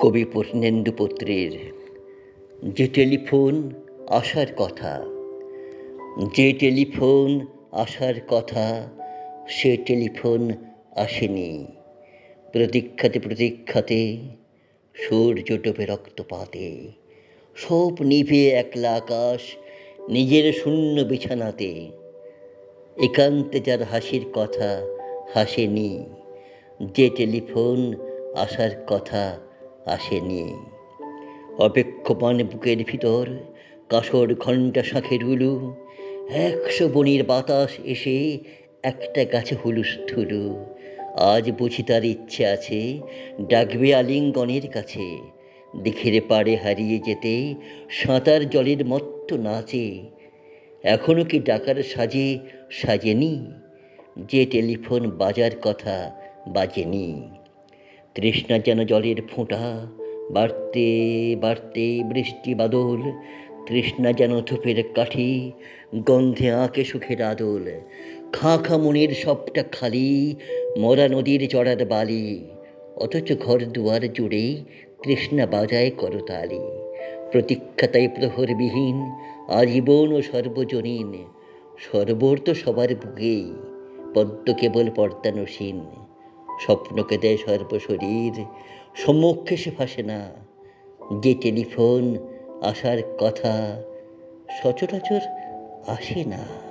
কবি পূর্ণেন্দু পুত্রের যে টেলিফোন আসার কথা, যে টেলিফোন আসার কথা, সে টেলিফোন আসেনি। প্রতীক্ষাতে প্রতীক্ষাতে, সূর্য ডোবে রক্তপাতে, সব নিভে একলা আকাশ, নিজের শূন্য বিছানাতে। একান্তে যার হাসির কথা হাসেনি, যে টেলিফোন আসার কথা আসেনি অপেক্ষমান বুকের ভিতর কাসর ঘণ্টা শাঁখের উলু, একশো বনির বাতাস এসে একটা গাছে হুলুস্থুলু আজ বুঝি তার ইচ্ছে আছে ডাকবে আলিঙ্গনের কাছে। দিখের পাড়ে হারিয়ে যেতে সাঁতার জলের মত্ত নাচে। এখনও কি ডাকার সাজে সাজেনি? যে টেলিফোন বাজার কথা বাজেনি। তৃষ্ণা যেন জলের ফোঁটা, বাড়তে বাড়তে বৃষ্টি বাদল, তৃষ্ণা যেন ধূপের কাঠি, গন্ধে আঁকে সুখের আদল। খাঁ খাঁ মনের সবটা খালি, মরা নদীর চড়ার বালি, অথচ ঘর দুয়ার জুড়ে তৃষ্ণা বাজায় করতালি। প্রতীক্ষাতাই প্রহরবিহীন, আজীবন ও সর্বজনীন, সর্বর তো সবার বুকেই পদ্ম কেবল পর্দানসীন স্বপ্নকে দেয় সর্বশরীর সম্মুখে সে ফাঁসে না। যে টেলিফোন আসার কথা সচরাচর আসে না।